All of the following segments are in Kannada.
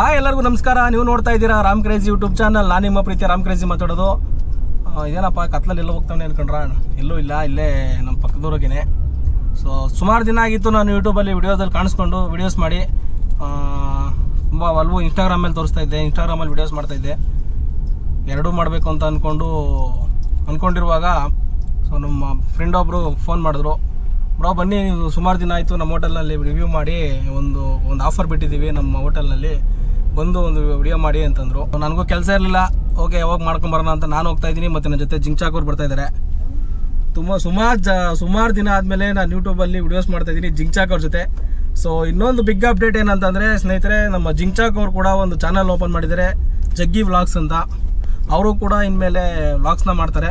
ಹಾಯ್ ಎಲ್ಲರಿಗೂ ನಮಸ್ಕಾರ. ನೀವು ನೋಡ್ತಾ ಇದ್ದೀರಾ ರಾಮ್ ಕ್ರೇಜಿ ಯೂಟ್ಯೂಬ್ ಚಾನಲ್. ನಾನು ನಿಮ್ಮ ಪ್ರೀತಿ ರಾಮ್ ಕ್ರೇಜಿ ಮಾತಾಡೋದು. ಏನಪ್ಪ ಕತ್ಲಲ್ಲಿ ಎಲ್ಲ ಹೋಗ್ತಾನೆ ಅನ್ಕೊಂಡ್ರ? ಎಲ್ಲೂ ಇಲ್ಲ, ಇಲ್ಲೇ ನಮ್ಮ ಪಕ್ಕದೂರಗೇನೆ ಸೊ ಸುಮಾರು ದಿನ ಆಗಿತ್ತು ನಾನು ಯೂಟ್ಯೂಬಲ್ಲಿ ವಿಡಿಯೋದಲ್ಲಿ ಕಾಣಿಸ್ಕೊಂಡು ವಿಡಿಯೋಸ್ ಮಾಡಿ. ತುಂಬ ಹಲವು ಇನ್ಸ್ಟಾಗ್ರಾಮಲ್ಲಿ ತೋರಿಸ್ತಾ ಇದ್ದೆ. ಇನ್ಸ್ಟಾಗ್ರಾಮಲ್ಲಿ ವಿಡಿಯೋಸ್ ಮಾಡ್ತಾ ಇದ್ದೆ. ಎರಡೂ ಮಾಡಬೇಕು ಅಂತ ಅಂದ್ಕೊಂಡು ಅಂದ್ಕೊಂಡಿರುವಾಗ ಸೊ ನಮ್ಮ ಫ್ರೆಂಡ್ ಒಬ್ಬರು ಫೋನ್ ಮಾಡಿದ್ರು. ಬ್ರೋ, ಬನ್ನಿ, ಸುಮಾರು ದಿನ ಆಯಿತು ನಮ್ಮ ಹೋಟೆಲ್ನಲ್ಲಿ ರಿವ್ಯೂ ಮಾಡಿ ಒಂದು ಒಂದು ಆಫರ್ ಬಿಟ್ಟಿದ್ದೀವಿ ನಮ್ಮ ಹೋಟೆಲ್ನಲ್ಲಿ ಬಂದು ಒಂದು ವಿಡಿಯೋ ಮಾಡಿ ಅಂತಂದ್ರು. ನನಗೂ ಕೆಲಸ ಇರಲಿಲ್ಲ. ಓಕೆ ಯಾವಾಗ ಮಾಡ್ಕೊಂಬರೋಣ ಅಂತ ನಾನು ಹೋಗ್ತಾ ಇದ್ದೀನಿ ಮತ್ತು ನನ್ನ ಜೊತೆ ಜಿಂಚಾಕೂರ್ ಬರ್ತಾ ಇದ್ದಾರೆ ತುಂಬ ಸುಮಾರು ಜ, ಸುಮಾರು ದಿನ ಆದಮೇಲೆ ನಾನು ಯೂಟ್ಯೂಬಲ್ಲಿ ವಿಡಿಯೋಸ್ ಮಾಡ್ತಾ ಇದ್ದೀನಿ ಜಿಂಚಾಕ್ ಅವ್ರ ಜೊತೆ. ಸೊ ಇನ್ನೊಂದು ಬಿಗ್ ಅಪ್ಡೇಟ್ ಏನಂತಂದರೆ ಸ್ನೇಹಿತರೆ, ನಮ್ಮ ಜಿಂಚಾಕ್ ಅವರು ಕೂಡ ಒಂದು ಚಾನಲ್ ಓಪನ್ ಮಾಡಿದ್ದಾರೆ, ಜಗ್ಗಿ ವ್ಲಾಗ್ಸ್ ಅಂತ. ಅವರು ಕೂಡ ಇನ್ಮೇಲೆ ವ್ಲಾಗ್ಸ್ನ ಮಾಡ್ತಾರೆ.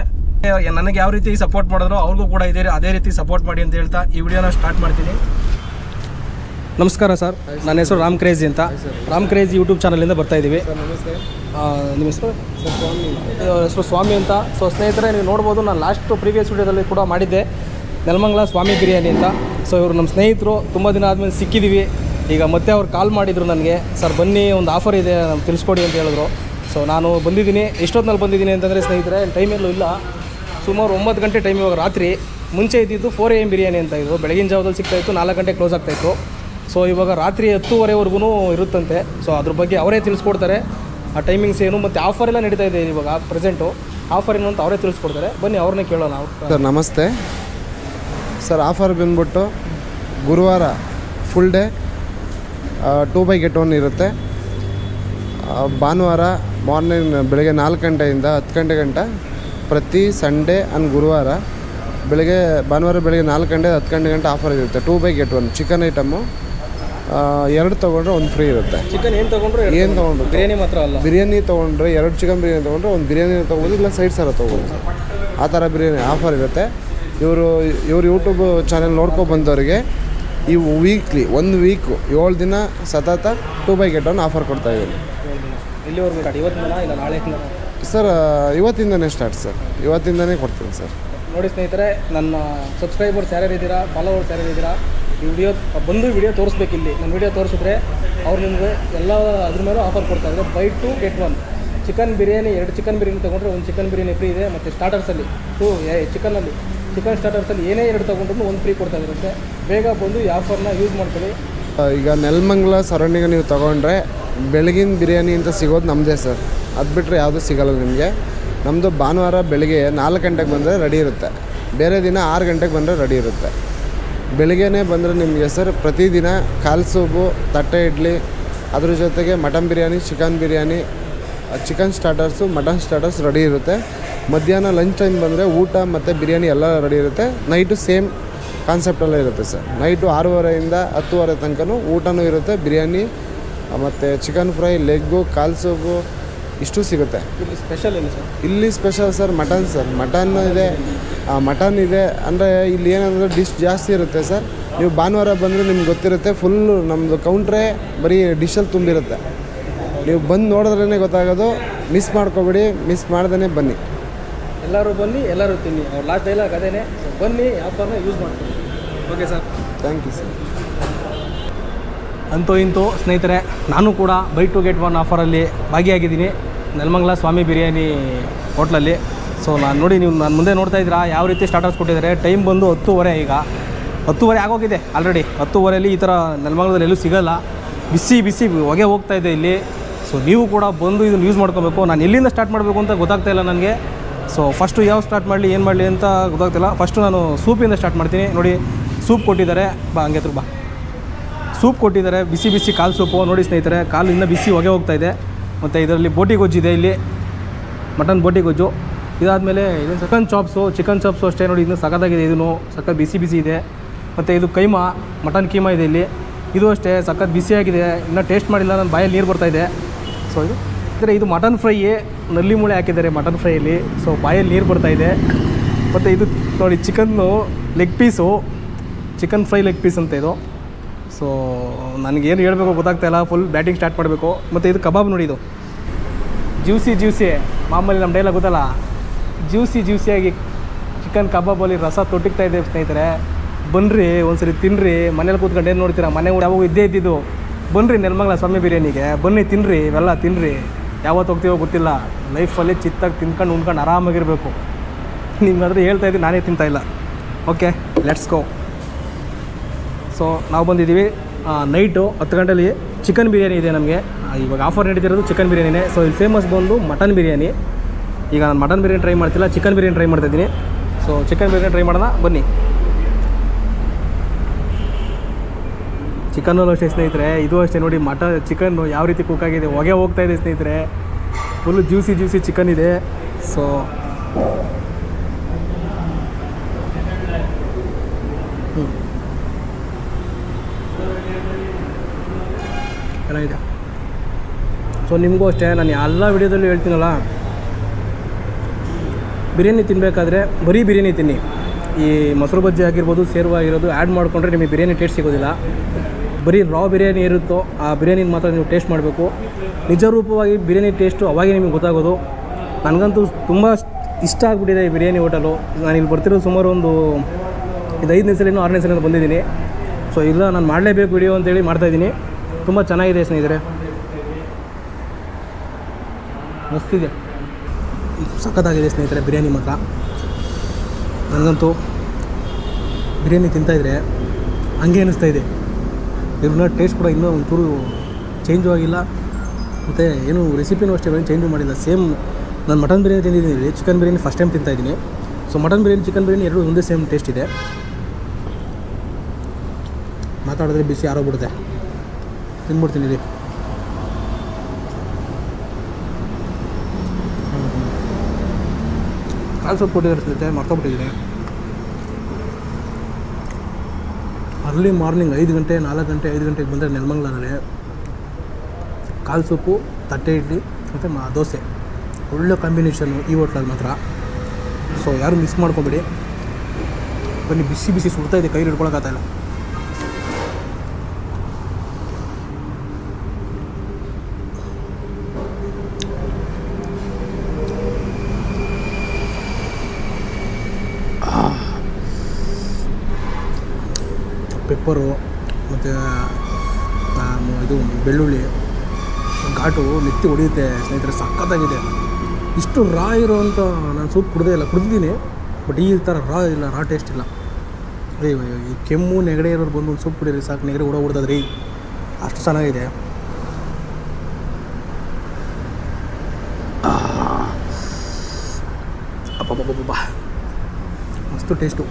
ನನಗೆ ಯಾವ ರೀತಿ ಸಪೋರ್ಟ್ ಮಾಡಿದ್ರು ಅವ್ರಿಗೂ ಕೂಡ ಇದೇ, ಅದೇ ರೀತಿ ಸಪೋರ್ಟ್ ಮಾಡಿ ಅಂತ ಹೇಳ್ತಾ ಈ ವಿಡಿಯೋನ ಸ್ಟಾರ್ಟ್ ಮಾಡ್ತೀನಿ. ನಮಸ್ಕಾರ ಸರ್. ನನ್ನ ಹೆಸರು ರಾಮ್ ಕ್ರೇಜಿ ಅಂತ. ರಾಮ್ ಕ್ರೇಜಿ ಯೂಟ್ಯೂಬ್ ಚಾನಲಿಂದ ಬರ್ತಾ ಇದ್ದೀವಿ. ನಿಮ್ಮ ಹೆಸರು? ಸರ್ ಸ್ವಾಮಿ. ಹೆಸರು ಸ್ವಾಮಿ ಅಂತ. ಸೊ ಸ್ನೇಹಿತರೆ ನೀವು ನೋಡ್ಬೋದು ನಾನು ಲಾಸ್ಟ್ ಪ್ರೀವಿಯಸ್ ವಿಡಿಯೋದಲ್ಲಿ ಕೂಡ ಮಾಡಿದ್ದೆ. ನೆಲಮಂಗಲ ಸ್ವಾಮಿ ಬಿರಿಯಾನಿ ಅಂತ. ಸೊ ಇವರು ನಮ್ಮ ಸ್ನೇಹಿತರು. ತುಂಬ ದಿನ ಆದಮೇಲೆ ಸಿಕ್ಕಿದ್ದೀವಿ ಈಗ ಮತ್ತೆ ಅವ್ರು ಕಾಲ್ ಮಾಡಿದರು ನನಗೆ. ಸರ್ ಬನ್ನಿ ಒಂದು ಆಫರ್ ಇದೆ. ನಮ್ಗೆ ತಿಳಿಸ್ಕೊಡಿ ಅಂತ ಹೇಳಿದ್ರು. ಸೊ ನಾನು ಬಂದಿದ್ದೀನಿ. ಎಷ್ಟೊತ್ತಿನಲ್ಲಿ ಬಂದಿದ್ದೀನಿ ಅಂತಂದರೆ ಸ್ನೇಹಿತರೆ ಟೈಮ್ ಎಲ್ಲೂ ಇಲ್ಲ. ಸುಮಾರು ಒಂಬತ್ತು ಗಂಟೆ ಟೈಮ್ ಇವಾಗ ರಾತ್ರಿ. ಮುಂಚೆ ಇದ್ದಿದ್ದು ಫೋರ್ ಎ ಎಂ ಬಿರಿಯಾನಿ ಅಂತ ಇದ್ದರು ಬೆಳಗಿನ ಜಾವದಲ್ಲಿ ಸಿಗ್ತಾಯಿತ್ತು ನಾಲ್ಕು ಗಂಟೆ ಕ್ಲೋಸ್ ಆಗ್ತಾಯಿತ್ತು ಸೊ ಇವಾಗ ರಾತ್ರಿ ಹತ್ತುವರೆವರೆಗೂ ಇರುತ್ತಂತೆ. ಸೊ ಅದ್ರ ಬಗ್ಗೆ ಅವರೇ ತಿಳಿಸ್ಕೊಡ್ತಾರೆ. ಆ ಟೈಮಿಂಗ್ಸ್ ಏನು, ಮತ್ತು ಆಫರ್ ಎಲ್ಲ ನಡೀತಾ ಇದೆ ಇವಾಗ ಪ್ರೆಸೆಂಟು ಆಫರ್ ಏನು ಅಂತ ಅವರೇ ತಿಳಿಸ್ಕೊಡ್ತಾರೆ. ಬನ್ನಿ, ಅವ್ರನ್ನೇ ಕೇಳೋಣ. ಸರ್, ನಮಸ್ತೆ. ಸರ್ ಆಫರ್ ಬಂದ್ಬಿಟ್ಟು ಗುರುವಾರ full day two buy get one ಇರುತ್ತೆ. ಭಾನುವಾರ ಮಾರ್ನಿಂಗ್ ಬೆಳಗ್ಗೆ ನಾಲ್ಕು ಗಂಟೆಯಿಂದ ಹತ್ತು ಗಂಟೆ ಗಂಟ ಪ್ರತಿ ಸಂಡೇ ಆ್ಯಂಡ್ ಗುರುವಾರ ಬೆಳಗ್ಗೆ, ಭಾನುವಾರ ಬೆಳಗ್ಗೆ ನಾಲ್ಕು ಗಂಟೆ ಹತ್ತು ಗಂಟೆ ಗಂಟೆ ಆಫರ್ ಇರುತ್ತೆ. Two buy get one chicken item ಎರಡು ತೊಗೊಂಡ್ರೆ ಒಂದು ಫ್ರೀ ಇರುತ್ತೆ. ಚಿಕನ್ ಏನು ತೊಗೊಂಡ್ರೆ ಏನು ತೊಗೊಂಡ್ರು? ಬಿರಿಯಾನಿ ಮಾತ್ರ ಅಲ್ಲ? ಬಿರಿಯಾನಿ ತೊಗೊಂಡ್ರೆ ಎರಡು ಚಿಕನ್ ಬಿರಿಯಾನಿ ತೊಗೊಂಡ್ರೆ ಒಂದು ಬಿರಿಯಾನಿ ತೊಗೊಬೋದು ಇಲ್ಲ ಸೈಡ್ ಸಾರ ತೊಗೊಬೋದು. ಆ ಥರ ಬಿರಿಯಾನಿ ಆಫರ್ ಇರುತ್ತೆ. ಇವರು ಇವರು ಯೂಟ್ಯೂಬ್ ಚಾನೆಲ್ ನೋಡ್ಕೊ ಬಂದವರಿಗೆ ಈ ವೀಕ್ಲಿ ಒಂದು ವೀಕು ಏಳು ದಿನ ಸತತ two buy get one offer ಕೊಡ್ತಾ ಇದ್ದೀನಿ. ಇಲ್ಲ ನಾಳೆ ಸರ್ ಇವತ್ತಿಂದನೇ ಸ್ಟಾರ್ಟ್ ಸರ್ ಇವತ್ತಿಂದನೇ ಕೊಡ್ತೀನಿ ಸರ್ ನೋಡಿ ಸ್ನೇಹಿತರೆ ನನ್ನ ಸಬ್ಸ್ಕ್ರೈಬರ್ಸ್ ಯಾರ್ಯಾರು ಇದ್ದೀರಾ ಫಾಲೋವರ್ಸ್ ಯಾರ್ಯಾರು ಇದ್ದೀರಾ ಈ ವಿಡಿಯೋ ಬಂದು ವಿಡಿಯೋ ತೋರಿಸ್ಬೇಕು ಇಲ್ಲಿ ನಮ್ಮ ವಿಡಿಯೋ ತೋರಿಸಿದ್ರೆ ಅವ್ರು ನಿಮಗೆ ಎಲ್ಲ ಅದ್ರ ಮೇಲೂ ಆಫರ್ ಕೊಡ್ತಾ ಇದ್ದಾರೆ buy two get one chicken biryani, ಎರಡು ಚಿಕನ್ ಬಿರಿಯಾನಿ ತೊಗೊಂಡ್ರೆ ಒಂದು ಚಿಕನ್ ಬಿರಿಯಾನಿ ಫ್ರೀ ಇದೆ. ಮತ್ತು ಸ್ಟಾರ್ಟರ್ಸಲ್ಲಿ ಟು ಚಿಕನಲ್ಲಿ ಚಿಕನ್ ಸ್ಟಾರ್ಟರ್ಸಲ್ಲಿ ಏನೇ ಎರಡು ತೊಗೊಂಡ್ರು ಒಂದು ಫ್ರೀ ಕೊಡ್ತಾ ಇರುತ್ತೆ ಬೇಗ ಬಂದು ಈ ಆಫರ್ನ ಯೂಸ್ ಮಾಡ್ಕೊಳ್ಳಿ. ಈಗ ನೆಲಮಂಗಲ ಸರೌಂಡಿಂಗ್ ನೀವು ತೊಗೊಂಡ್ರೆ ಬೆಳಗಿನ ಬಿರಿಯಾನಿ ಅಂತ ಸಿಗೋದು ನಮ್ಮದೇ ಸರ್ ಅದು ಬಿಟ್ಟರೆ ಯಾವುದೂ ಸಿಗಲ್ಲ ನಿಮಗೆ. ನಮ್ಮದು ಭಾನುವಾರ ಬೆಳಗ್ಗೆ ನಾಲ್ಕು ಗಂಟೆಗೆ ಬಂದರೆ ರೆಡಿ ಇರುತ್ತೆ. ಬೇರೆ ದಿನ ಆರು ಗಂಟೆಗೆ ಬಂದರೆ ರೆಡಿ ಇರುತ್ತೆ. ಬೆಳಿಗ್ಗೆನೇ ಬಂದರೆ ನಿಮಗೆ ಸರ್ ಪ್ರತಿದಿನ ಕಾಲು ಸೂಪು ತಟ್ಟೆ ಇಡ್ಲಿ, ಅದ್ರ ಜೊತೆಗೆ mutton biryani, chicken biryani chicken starters mutton starters ready ಇರುತ್ತೆ. ಮಧ್ಯಾಹ್ನ ಲಂಚ್ ಟೈಮ್ ಬಂದರೆ ಊಟ ಮತ್ತು ಬಿರಿಯಾನಿ ಎಲ್ಲ ರೆಡಿ ಇರುತ್ತೆ. ನೈಟು ಸೇಮ್ ಕಾನ್ಸೆಪ್ಟಲ್ಲೇ ಇರುತ್ತೆ ಸರ್ ನೈಟು ಆರೂವರೆಯಿಂದ ಹತ್ತುವರೆ ತನಕನೂ ಊಟನೂ ಇರುತ್ತೆ. ಬಿರಿಯಾನಿ ಮತ್ತು ಚಿಕನ್ ಫ್ರೈ ಲೆಗ್ಗು ಕಾಲು ಸೂಪು ಇಷ್ಟು ಸಿಗುತ್ತೆ. ಇಲ್ಲಿ ಸ್ಪೆಷಲ್ ಏನು ಸರ್ ಇಲ್ಲಿ special sir mutton sir mutton ಇದೆ ಮಟನ್ ಇದೆ. ಅಂದರೆ ಇಲ್ಲಿ ಏನಂದರೆ ಡಿಶ್ ಜಾಸ್ತಿ ಇರುತ್ತೆ ಸರ್ ನೀವು ಭಾನುವಾರ ಬಂದರೆ ನಿಮ್ಗೆ ಗೊತ್ತಿರುತ್ತೆ ಫುಲ್ಲು ನಮ್ಮದು ಕೌಂಟ್ರೇ ಬರೀ ಡಿಶಲ್ಲಿ ತುಂಬಿರುತ್ತೆ. ನೀವು ಬಂದು ನೋಡಿದ್ರೇ ಗೊತ್ತಾಗೋದು. ಮಿಸ್ ಮಾಡ್ಕೋಬೇಡಿ ಮಿಸ್ ಮಾಡ್ದೇ ಬನ್ನಿ. ಎಲ್ಲರೂ ಬನ್ನಿ ಎಲ್ಲರೂ ತಿನ್ನಿ. ಅವ್ರು ಲಾಸ್ಟ್ ಡೈಲಾಗ್ ಅದೇನೆ. ಬನ್ನಿ ಆಫರ್ನ ಯೂಸ್ ಮಾಡ್ಕೊಳ್ಳಿ. Okay sir thank you sir ಅಂತೂ ಇಂತೂ ಸ್ನೇಹಿತರೆ ನಾನು ಕೂಡ ಬೈ ಟು ಗೆಟ್ ಒನ್ ಆಫರಲ್ಲಿ ಭಾಗಿಯಾಗಿದ್ದೀನಿ. ನೆಲಮಂಗಲ ಸ್ವಾಮಿ ಬಿರಿಯಾನಿ ಹೋಟ್ಲಲ್ಲಿ. ಸೊ ನಾನು ನೋಡಿ ನೀವು ನಾನು ಮುಂದೆ ನೋಡ್ತಾ ಇದ್ದೀರಾ, ಯಾವ ರೀತಿ ಸ್ಟಾರ್ಟರ್ಸ್ ಕೊಟ್ಟಿದ್ದಾರೆ. ಟೈಮ್ ಬಂದು ಹತ್ತುವರೆ ಈಗ. ಹತ್ತುವರೆ ಆಗೋಗಿದೆ ಆಲ್ರೆಡಿ ಹತ್ತುವರೆಯಲ್ಲಿ ಈ ಥರ ನೆಲಮಂಗಲದಲ್ಲಿ ಎಲ್ಲೂ ಸಿಗೋಲ್ಲ. ಬಿಸಿ ಬಿಸಿ ಹೊಗೆ ಹೋಗ್ತಾ ಇದೆ ಇಲ್ಲಿ. ಸೊ ನೀವು ಕೂಡ ಬಂದು ಇದನ್ನು ಯೂಸ್ ಮಾಡ್ಕೋಬೇಕು. ನಾನು ಎಲ್ಲಿಂದ ಸ್ಟಾರ್ಟ್ ಮಾಡಬೇಕು ಅಂತ ಗೊತ್ತಾಗ್ತಾ ಇಲ್ಲ ನನಗೆ. ಸೊ ಫಸ್ಟು ಯಾವ ಸ್ಟಾರ್ಟ್ ಮಾಡಲಿ, ಏನು ಮಾಡಲಿ ಅಂತ ಗೊತ್ತಾಗ್ತಿಲ್ಲ ಫಸ್ಟು ನಾನು ಸೂಪಿಂದ ಸ್ಟಾರ್ಟ್ ಮಾಡ್ತೀನಿ. ನೋಡಿ, ಸೂಪ್ ಕೊಟ್ಟಿದ್ದಾರೆ. ಬಾ, ಹಂಗೆ ಬಾ. ಸೂಪ್ ಕೊಟ್ಟಿದ್ದಾರೆ. ಬಿಸಿ ಬಿಸಿ ಕಾಲು ಸೂಪು. ನೋಡಿ ಸ್ನೇಹಿತರೆ, ಕಾಲು ಇನ್ನೂ ಬಿಸಿ ಹೊಗೆ ಹೋಗ್ತಾ ಇದೆ. ಮತ್ತು ಇದರಲ್ಲಿ ಬೋಟಿ ಗೊಜ್ಜಿದೆ ಇಲ್ಲಿ. ಮಟನ್ ಬೋಟಿ ಗೊಜ್ಜು. ಇದಾದಮೇಲೆ ಇದು ಚಿಕನ್ ಚಾಪ್ಸು ಚಿಕನ್ ಚಾಪ್ಸು ಅಷ್ಟೇ ನೋಡಿ, ಇನ್ನೂ ಸಖತ್ತಾಗಿದೆ ಇದನ್ನು. ಸಖತ್ ಬಿಸಿ ಬಿಸಿ ಇದೆ. ಮತ್ತು ಇದು ಕೈಮಾ, ಮಟನ್ ಕೀಮಾ ಇದೆ ಇಲ್ಲಿ. ಇದು ಅಷ್ಟೇ, ಸಖತ್ ಬಿಸಿಯಾಗಿದೆ ಇನ್ನೂ ಟೇಸ್ಟ್ ಮಾಡಿಲ್ಲ ನನ್ನ ಬಾಯಲ್ಲಿ ನೀರು ಬರ್ತಾಯಿದೆ ಸೊ ಇದು ಅಂದರೆ ಇದು ಮಟನ್ ಫ್ರೈ ನಲ್ಲಿ ಮೂಳೆ ಹಾಕಿದ್ದಾರೆ ಮಟನ್ ಫ್ರೈಯಲ್ಲಿ ಸೊ ಬಾಯಲ್ಲಿ ನೀರು ಬರ್ತಾಯಿದೆ ಮತ್ತು ಇದು ನೋಡಿ chicken leg piece chicken fry leg piece ಅಂತ ಇದು. ಸೊ ನನಗೇನು ಹೇಳಬೇಕು ಗೊತ್ತಾಗ್ತಾ ಇಲ್ಲ. ಫುಲ್ ಬ್ಯಾಟಿಂಗ್ ಸ್ಟಾರ್ಟ್ ಮಾಡಬೇಕು. ಮತ್ತು ಇದು ಕಬಾಬ್ ನೋಡಿ ಇದು. ಜ್ಯೂಸಿ ಜ್ಯೂಸಿ ಮಾಮೂಲಿ ನಮ್ಮ ಡೈಲಾಗ್ ಗೊತ್ತಲ್ಲ? ಜ್ಯೂಸಿ ಜ್ಯೂಸಿಯಾಗಿ ಚಿಕನ್ ಕಬಾಬಲ್ಲಿ ರಸ ತೊಟ್ಟಿಗ್ತಾ ಇದೆ ಸ್ನೇಹಿತರೆ. ಬನ್ನಿರಿ ಒಂದ್ಸರಿ ತಿನ್ನಿರಿ ಮನೇಲಿ ಕೂತ್ಕೊಂಡು ಏನು ನೋಡ್ತೀರಾ? ಮನೆ ಯಾವಾಗ ಇದ್ದೇ ಇದ್ದಿದ್ದು. ಬನ್ನಿರಿ ನೆಲಮಂಗಲ ಸ್ವಾಮಿ ಬಿರಿಯಾನಿಗೆ. ಬನ್ನಿ ತಿನ್ನಿರಿ ಇವೆಲ್ಲ ತಿನ್ನಿರಿ ಯಾವತ್ತು ಹೋಗ್ತೀವೋ ಗೊತ್ತಿಲ್ಲ. ಲೈಫಲ್ಲಿ ಚಿತ್ತಾಗಿ ತಿನ್ಕೊಂಡು ಉಣ್ಕೊಂಡು ಆರಾಮಾಗಿರಬೇಕು. ನಿಮ್ಗಾದ್ರೆ ಹೇಳ್ತಾ ಇದ್ದೀನಿ, ನಾನೇ ತಿಂತಾಯಿಲ್ಲ ಓಕೆ ಲೆಟ್ಸ್ ಗೋ ಸೊ ನಾವು ಬಂದಿದ್ದೀವಿ ನೈಟು ಹತ್ತು ಗಂಟೆಲಿ ಚಿಕನ್ ಬಿರಿಯಾನಿ ಇದೆ ನಮಗೆ. ಇವಾಗ ಆಫರ್ ನಡೀತಿರೋದು ಚಿಕನ್ ಬಿರಿಯಾನಿನೇ. ಸೊ ಇಲ್ಲಿ ಫೇಮಸ್ ಬಂದು ಮಟನ್ ಬಿರಿಯಾನಿ. ಈಗ ನಾನು ಮಟನ್ ಬಿರಿಯಾನಿ ಟ್ರೈ ಮಾಡ್ತಿಲ್ಲ, ಚಿಕನ್ ಬಿರಿಯಾನಿ ಟ್ರೈ ಮಾಡ್ತಿದ್ದೀನಿ ಸೊ ಚಿಕನ್ ಬಿರಿಯಾನಿ ಟ್ರೈ ಮಾಡೋಣ, ಬನ್ನಿ. ಚಿಕನ್ನಲ್ಲೂ ಅಷ್ಟೇ ಸ್ನೇಹಿತರೆ, ಇದು ಅಷ್ಟೇ ನೋಡಿ ಮಟನ್ ಚಿಕನ್ನು ಯಾವ ರೀತಿ ಕುಕ್ ಆಗಿದೆ, ಹೊಗೆ ಹೋಗ್ತಾ ಇದೆ ಸ್ನೇಹಿತರೆ. ಫುಲ್ಲು ಜ್ಯೂಸಿ ಜ್ಯೂಸಿ ಚಿಕನ್ ಇದೆ. ಸೊ ಚೆನ್ನಾಗಿದೆ ಸೊ ನಿಮಗೂ ಅಷ್ಟೇ, ನಾನು ಎಲ್ಲ ವಿಡಿಯೋದಲ್ಲೂ ಹೇಳ್ತೀನಲ್ಲ? ಬಿರಿಯಾನಿ ತಿನ್ನಬೇಕಾದ್ರೆ ಬರೀ ಬಿರಿಯಾನಿ ತಿನ್ನಿ. ಈ ಮೊಸರು ಬಜ್ಜಿ ಆಗಿರ್ಬೋದು, ಸೇರ್ವ ಆಗಿರೋದು ಆ್ಯಡ್ ಮಾಡಿಕೊಂಡ್ರೆ ನಿಮಗೆ ಬಿರಿಯಾನಿ ಟೇಸ್ಟ್ ಸಿಗೋದಿಲ್ಲ. ಬರೀ ರಾ ಬಿರಿಯಾನಿ ಇರುತ್ತೋ, ಆ ಬಿರಿಯಾನಿನ ಮಾತ್ರ ನೀವು ಟೇಸ್ಟ್ ಮಾಡಬೇಕು. ನಿಜ ರೂಪವಾಗಿ ಬಿರಿಯಾನಿ ಟೇಸ್ಟು ಅವಾಗೇ ನಿಮಗೆ ಗೊತ್ತಾಗೋದು. ನನಗಂತೂ ತುಂಬ ಇಷ್ಟ ಆಗಿಬಿಟ್ಟಿದೆ ಈ ಬಿರಿಯಾನಿ ಹೋಟೆಲು. ನಾನು ಇಲ್ಲಿ ಬರ್ತಿರೋದು ಸುಮಾರು ಒಂದು ಇದು ಐದನೇ ಸಲಿನೂ ಆರನೇ ಸಲಿನೂ ಬಂದಿದ್ದೀನಿ. ಸೊ ಇಲ್ಲ, ನಾನು ಮಾಡಲೇಬೇಕು ವಿಡಿಯೋ ಅಂತೇಳಿ ಮಾಡ್ತಾಯಿದ್ದೀನಿ ತುಂಬ ಚೆನ್ನಾಗಿದೆ ಸ್ನೇಹಿತರೆ. ಮಸ್ತಿದೆ. ಸಖತ್ತಾಗಿದೆ ಸ್ನೇಹಿತರೆ ಬಿರಿಯಾನಿ ಮಾತ್ರ. ನನಗಂತೂ ಬಿರಿಯಾನಿ ತಿಂತಾಯಿದ್ರೆ ಹಂಗೆ ಅನ್ನಿಸ್ತಾ ಇದೆ. ಇವ್ರನ್ನ ಟೇಸ್ಟ್ ಕೂಡ ಇನ್ನೂ ಒಂಚೂರು ಚೇಂಜು ಆಗಿಲ್ಲ. ಮತ್ತು ಏನು ರೆಸಿಪಿನೂ ಅಷ್ಟೇ ಚೇಂಜು ಮಾಡಿಲ್ಲ. ಸೇಮ್ ನಾನು ಮಟನ್ ಬಿರಿಯಾನಿ ತಿಂದಿದ್ದೀನಿ. Chicken biryani first time ತಿಂತಾಯಿದ್ದೀನಿ so mutton biryani chicken biryani ಎರಡು ಒಂದೇ ಸೇಮ್ ಟೇಸ್ಟ್ ಇದೆ. ಮಾತಾಡಿದ್ರೆ ಬಿಸಿ ಆರೋಗ್ಬಿಡುತ್ತೆ. ತಿನ್ಬಿಡ್ತೀನಿ ರೀ. ಕಾಲು ಸೊಪ್ಪು ಕೊಟ್ಟಿದ್ದಾರೆ ಸ್ನೇಹಿತರೆ ಮರ್ತೋಗ್ಬಿಟ್ಟಿದ್ದೀನಿ. ಅರ್ಲಿ ಮಾರ್ನಿಂಗ್ ಐದು ಗಂಟೆ, ನಾಲ್ಕು ಗಂಟೆ, ಐದು ಗಂಟೆಗೆ ಬಂದರೆ ನೆಲಮಂಗ್ಲದಲ್ಲಿ ಕಾಲು ಸೊಪ್ಪು, ತಟ್ಟೆ ಇಡ್ಲಿ ಮತ್ತು ಮಾ, ದೋಸೆ. ಒಳ್ಳೆ ಕಾಂಬಿನೇಷನ್ನು ಈ ಹೋಟ್ಲಲ್ಲಿ ಮಾತ್ರ. ಸೊ ಯಾರು ಮಿಸ್ ಮಾಡ್ಕೊಬೇಡಿ. ಬನ್ನಿ, ಬಿಸಿ ಬಿಸಿ ಸುಡ್ತಾ ಇದೆ, ಕೈಲಿ ಹಿಡ್ಕೊಳಕ್ಕಾಗ್ತಾಯಿಲ್ಲ ಪೆಪ್ಪರು ಮತ್ತು ಇದು ಬೆಳ್ಳುಳ್ಳಿ ಘಾಟು ನೆತ್ತಿ ಹೊಡೆಯುತ್ತೆ ಸ್ನೇಹಿತರೆ ಸಖತ್ತಾಗಿದೆ. ಇಷ್ಟು ರಾ ಇರೋವಂಥ ನಾನು ಸೂಪ್ ಕುಡ್ದೇ ಇಲ್ಲ. ಕುಡ್ದಿದ್ದೀನಿ ಬಟ್ ಈ ಥರ ರಾ ಇಲ್ಲ ರಾ ಟೇಸ್ಟ್ ಇಲ್ಲ. ಅಯ್ಯೋ, ಈ ಕೆಮ್ಮು ನೆಗಡೆ ಇರೋರು ಬಂದು ಒಂದು ಸೂಪ್ ಕುಡೀರಿ ಸಾಕು ನೆಗಡೆ ಓಡೋ ಹೊಡ್ದದ್ರಿ. ಅಷ್ಟು ಚೆನ್ನಾಗಿದೆ. ಅಪ್ಪ ಮಸ್ತು ಟೇಸ್ಟು.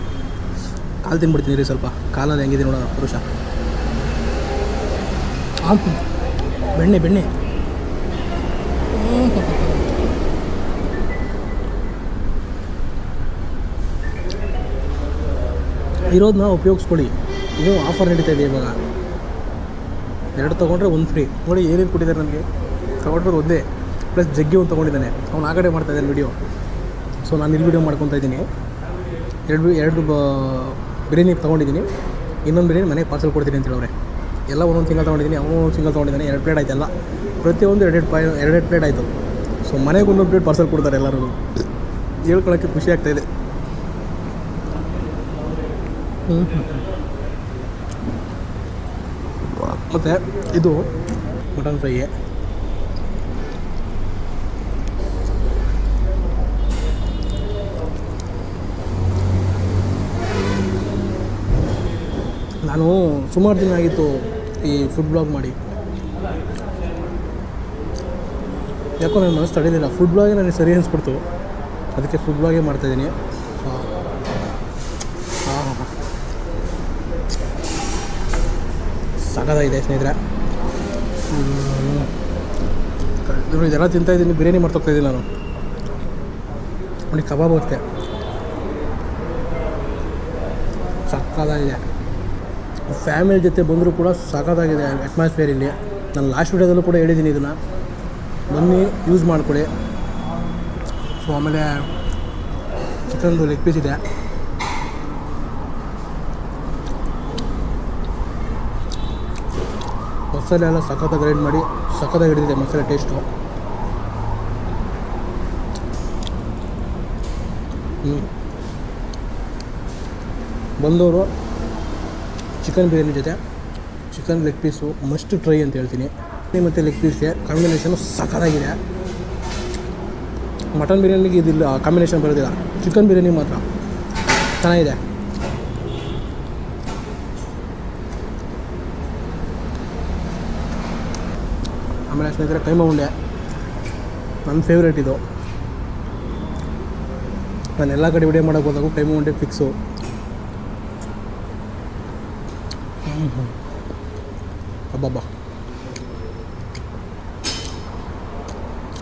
ಕಾಲು ತಿನ್ಬಿಡ್ತೀನಿ ರೀ ಸ್ವಲ್ಪ. ಕಾಲಲ್ಲಿ ಹೆಂಗಿದೆ ನೋಡೋಣ ಪುರುಷ. ಹಾಲು ಬೆಣ್ಣೆ ಬೆಣ್ಣೆ. ಇರೋದನ್ನ ಉಪಯೋಗಿಸ್ಕೊಳ್ಳಿ. ಇದು ಆಫರ್ ನಡೀತಾ ಇದೆ ಇವಾಗ. ಎರಡು ತೊಗೊಂಡ್ರೆ ಒಂದು ಫ್ರೀ ನೋಡಿ ಏನೇನು ಕೊಟ್ಟಿದ್ದಾರೆ ನನಗೆ ತೊಗೊಂಡ್ರೆ ಒಂದೇ. ಪ್ಲಸ್ ಜಗ್ಗಿ ಒಂದು ತೊಗೊಂಡಿದ್ದಾನೆ. ಅವ್ನು ಆ ಕಡೆ ಮಾಡ್ತಾ ಇದ್ದಾನೆ ವಿಡಿಯೋ ಸೊ ನಾನು ಇಲ್ಲಿ ವಿಡಿಯೋ ಮಾಡ್ಕೊತಾ ಇದ್ದೀನಿ. ಎರಡು ಎರಡು ಬಿರಿಯಾನಿ ತೊಗೊಂಡಿದ್ದೀನಿ. ಇನ್ನೊಂದು ಬಿರಿಯಾನಿ ಮನೆಗೆ ಪಾರ್ಸಲ್ ಕೊಡ್ತೀನಿ ಅಂತ ಎಲ್ಲ ಒಂದೊಂದು ಸಿಂಗಲ್ ತೊಗೊಂಡಿದ್ದೀನಿ ಅವನು ಸಿಂಗಲ್ ತೊಗೊಂಡಿದ್ದಾನೆ, ಎರಡು ಪ್ಲೇಟ್ ಆಯ್ತಲ್ಲ. ಪ್ರತಿಯೊಂದು ಎರಡು ಪಾಯ್ ಎರಡೆರಡು ಪ್ಲೇಟ್ ಆಯಿತು. ಸೊ ಮನೆಗೆ ಒಂದೊಂದು ಪ್ಲೇಟ್ ಪಾರ್ಸಲ್ ಕೊಡ್ತಾರೆ ಎಲ್ಲರೂ ಹೇಳ್ಕೊಳ್ಳೋಕ್ಕೆ ಖುಷಿ ಆಗ್ತಾಯಿದೆ ಮತ್ತು ಇದು ಮಟನ್ ಫ್ರೈ ನಾನು ಸುಮಾರು ದಿನ ಆಗಿತ್ತು ಈ ಫುಡ್ ಬ್ಲಾಗ್ ಮಾಡಿ. ಯಾಕೋ ನನ್ನ ಮನಸ್ಸು ತಡೆಯಲಿಲ್ಲ ಫುಡ್ ಬ್ಲಾಗೇ ನನಗೆ ಸರಿ ಅನಿಸ್ಬಿಡ್ತು. ಅದಕ್ಕೆ ಫುಡ್ ಬ್ಲಾಗೇ ಮಾಡ್ತಾಯಿದ್ದೀನಿ ಸಾಕಾಗಿದೆ ಸ್ನೇಹಿತರೆ ನೋಡಿ ಇದು ಇದೆಲ್ಲ ತಿಂತಾಯಿದ್ದೀನಿ ಬಿರಿಯಾನಿ ಮಾಡ್ತಾ ಇದ್ದೀನಿ ನಾನು. ನೋಡಿ ಕಬಾಬ್ ಹೋಗ್ತೆ ಸಕ್ಕತ್ತಾಗಿದೆ. ಫ್ಯಾಮಿಲಿ ಜೊತೆ ಬಂದರೂ ಕೂಡ ಸಖತ್ತಾಗಿದೆ ಅಟ್ಮಾಸ್ಫಿಯರ್ ಇಲ್ಲಿ. ನಾನು ಲಾಸ್ಟ್ ವೀಡಿಯೋದಲ್ಲೂ ಕೂಡ ಹೇಳಿದ್ದೀನಿ ಇದನ್ನು. ಬನ್ನಿ ಯೂಸ್ ಮಾಡಿಕೊಳ್ಳಿ. ಸೊ ಆಮೇಲೆ ಚಿಕನ್ದು ಲೆಗ್ ಪೀಸ್ ಇದೆ. ಮಸಾಲೆ ಎಲ್ಲ ಸಖತ್ತಾಗಿ ಗ್ರೈಂಡ್ ಮಾಡಿ, ಸಖತ್ತಾಗಿ ಹಿಡಿದಿದೆ ಮಸಾಲೆ ಟೇಸ್ಟು ಬಂದವರು ಚಿಕನ್ ಬಿರಿಯಾನಿ ಜೊತೆ chicken leg piece must try ಅಂತ ಹೇಳ್ತೀನಿ. ಮತ್ತು ಲೆಗ್ ಪೀಸ್ಗೆ ಕಾಂಬಿನೇಷನು ಸಖತ್ತಾಗಿದೆ. ಮಟನ್ ಬಿರಿಯಾನಿಗೆ ಇದಿಲ್ಲ ಕಾಂಬಿನೇಷನ್ ಬರೋದಿಲ್ಲ. ಚಿಕನ್ ಬಿರಿಯಾನಿ ಮಾತ್ರ. ಚೆನ್ನಾಗಿದೆ. ಆಮೇಲೆ ಸ್ನೇಹಿತರೆ, ಕೈಮ ಉಂಡೆ. ನನ್ನ ಫೇವ್ರೇಟ್ ಇದು. ನಾನು ಎಲ್ಲ ಕಡೆ ವಿಡಿಯೋ ಮಾಡೋಕ್ಕೆ ಹೋದಾಗ ಕೈಮ ಉಂಡೆ ಫಿಕ್ಸು ಅಬ್ಬಬ್ಬ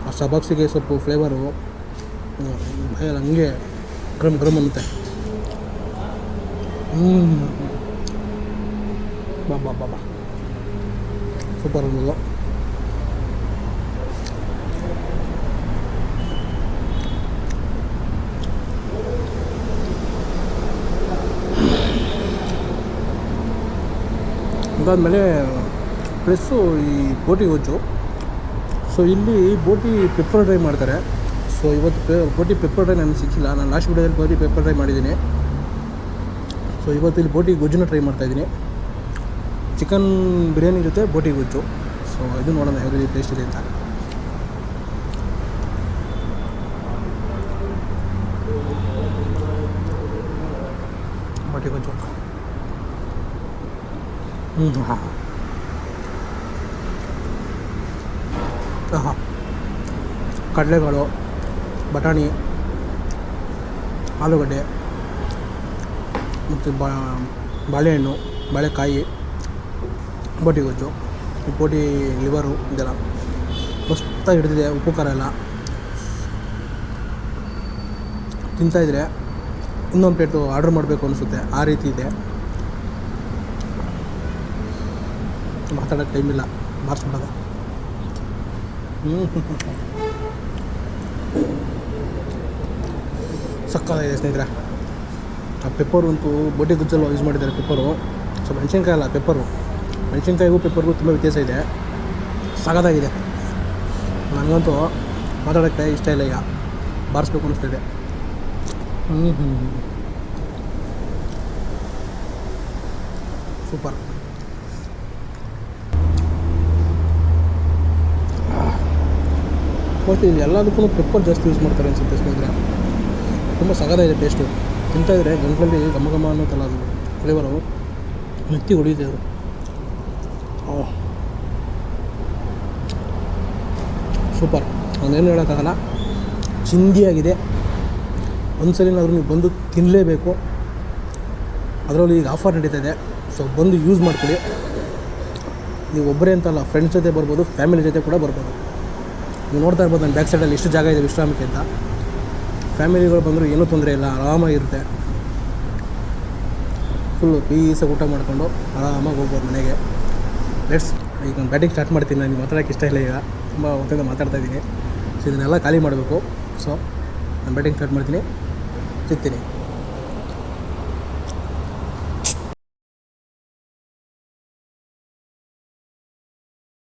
ಆ ಸಬಕ್ಸಿಗೆ ಸ್ವಲ್ಪ ಫ್ಲೇವರು ಬಾಯಲ್ಲಿ ಹಂಗೆ ಗ್ರಮ್ ಗ್ರಮ್ ಅನ್ನುತ್ತೆ ಹ್ಞೂ ಬಾ ಬಾ ಬಾ ಬಾ ಸೂಪರ್ ಅನ್ನೋದು ಅದಾದಮೇಲೆ, ಪ್ಲಸ್ಸು ಈ ಬೋಟಿ ಗೊಜ್ಜು. ಸೊ ಇಲ್ಲಿ ಬೋಟಿ ಪೆಪ್ಪರ್ ಡ್ರೈ ಮಾಡ್ತಾರೆ. ಸೊ ಇವತ್ತು ಪೆ, ಬೋಟಿ ಪೆಪ್ಪರ್ ಡ್ರೈ ನನಗೆ ಸಿಕ್ಕಿಲ್ಲ. ನಾನು ಲಾಸ್ಟ್ ವಿಡಿಯೋದಲ್ಲಿ ಬೋಟಿ ಪೆಪ್ಪರ್ ಡ್ರೈ ಮಾಡಿದ್ದೀನಿ. ಸೊ ಇವತ್ತು ಇಲ್ಲಿ ಬೋಟಿ ಗೊಜ್ಜನ್ನ ಟ್ರೈ ಮಾಡ್ತಾಯಿದ್ದೀನಿ ಚಿಕನ್ ಬಿರಿಯಾನಿ ಜೊತೆ ಬೋಟಿ ಗೊಜ್ಜು. ಸೊ ಇದು ನೋಡೋಣ ಯಾವ ರೀತಿ ಟೇಸ್ಟ್ ಇದೆ ಅಂತ. ಬೋಟಿ ಗೊಜ್ಜು. ಹ್ಞೂ ಹಾಂ ಕಡಲೆಕಾಳು ಬಟಾಣಿ, ಆಲೂಗಡ್ಡೆ ಮತ್ತು ಬಾಳೆಹಣ್ಣು, ಬಾಳೆಕಾಯಿ ಬೋಟಿ ಗೊಜ್ಜು ಬೋಟಿ ಲಿವರು ಇದೆಲ್ಲ. ಮಸ್ತಾಗಿ ಹಿಡಿದಿದೆ, ಉಪ್ಪು, ಖಾರ ಎಲ್ಲ. ತಿಂತಾಯಿದ್ರೆ ಇನ್ನೊಂದು ಪ್ಲೇಟು ಆರ್ಡ್ರ್ ಮಾಡಬೇಕು ಅನಿಸುತ್ತೆ. ಆ ರೀತಿ ಇದೆ. ಮಾತಾಡೋಕ್ಕೆ ಟೈಮ್ ಇಲ್ಲ. ಬಾರಿಸ್ಬಿಡೋದು ಹ್ಞೂ ಸಕ್ಕತ್ತಾಗಿದೆ ಸ್ನೇಹಿತರೆ. ಆ ಪೆಪ್ಪರ್ ಅಂತೂ ಬೋಟಿ ಗುಜ್ಜಲ್ಲ ಯೂಸ್ ಮಾಡಿದ್ದಾರೆ ಪೆಪ್ಪರು ಸೊ ಮೆಣಸಿನ್ಕಾಯಿ ಅಲ್ಲ ಪೆಪ್ಪರು ಮೆಣಸಿನ್ಕಾಯಿಗೂ ಪೆಪ್ಪರ್ಗೂ ತುಂಬ ವ್ಯತ್ಯಾಸ ಇದೆ. ಸಗದಾಗಿದೆ. ನನಗಂತೂ ಮಾತಾಡೋಕ್ಕೆ ಇಷ್ಟ ಇಲ್ಲ ಈಗ. ಬಾರಿಸ್ಬೇಕು ಅನಿಸ್ತಿದೆ ಹ್ಞೂ ಹ್ಞೂ ಸೂಪರ್. ಮತ್ತು ಎಲ್ಲದಕ್ಕೂ ಪೆಪ್ಪರ್ ಜಾಸ್ತಿ ಯೂಸ್ ಮಾಡ್ತಾರೆ ಅನಿಸುತ್ತೆ ಸ್ನೇಹಿತರೆ. ತುಂಬ ಸಗದಾಗಿದೆ ಟೇಸ್ಟು ತಿಂತಾಯಿದ್ರೆ ಗಂಟಲಲ್ಲಿ ಘಮ ಘಮ ಅನ್ನೋತಲ್ಲ ಅದು ಫ್ಲೇವರು ಮೆತ್ತಿ ಹೊಡಿಯುತ್ತೆ ಅದು. ಸೂಪರ್ ಒಂದೇನು ಹೇಳೋಕ್ಕಾಗಲ್ಲ. ಚಿಂದಿಯಾಗಿದೆ. ಒಂದ್ಸಲಿನಾದ್ರೂ ನೀವು ಬಂದು ತಿನ್ನಲೇಬೇಕು ಅದರಲ್ಲಿ ಈಗ ಆಫರ್ ನಡೀತಾ ಇದೆ. ಸೊ ಬಂದು ಯೂಸ್ ಮಾಡ್ಕೊಳ್ಳಿ. ನೀವು ಒಬ್ಬರೇ ಅಂತಲ್ಲ ಫ್ರೆಂಡ್ಸ್ ಜೊತೆ ಬರ್ಬೋದು ಫ್ಯಾಮಿಲಿ ಜೊತೆ ಕೂಡ ಬರ್ಬೋದು. ನೀವು ನೋಡ್ತಾ ಇರ್ಬೋದು ನನ್ನ ಬ್ಯಾಕ್ ಸೈಡಲ್ಲಿ ಎಷ್ಟು ಜಾಗ ಇದೆ ವಿಶ್ರಾಮಕ್ಕೆ ಅಂತ. ಫ್ಯಾಮಿಲಿಗಳು ಬಂದರೂ, ಏನೂ ತೊಂದರೆ ಇಲ್ಲ ಆರಾಮಾಗಿರುತ್ತೆ ಫುಲ್ಲು ಪೀಸಾಗಿ ಊಟ ಮಾಡಿಕೊಂಡು ಆರಾಮಾಗಿ ಹೋಗ್ಬೋದು ಮನೆಗೆ. ಲೆಟ್ಸ್ ಈಗ ನಾನು ಬ್ಯಾಟಿಂಗ್ ಸ್ಟಾರ್ಟ್ ಮಾಡ್ತೀನಿ ನನಗೆ ಮಾತಾಡೋಕ್ಕೆ ಇಷ್ಟ ಇಲ್ಲ ಈಗ. ತುಂಬ ಹೊತ್ತಿಂದ ಮಾತಾಡ್ತಾ ಇದ್ದೀನಿ. ಸೊ ಇದನ್ನೆಲ್ಲ ಖಾಲಿ ಮಾಡಬೇಕು. ಸೊ ನಾನು ಬ್ಯಾಟಿಂಗ್ ಸ್ಟಾರ್ಟ್ ಮಾಡ್ತೀನಿ. ಸಿಗ್ತೀನಿ.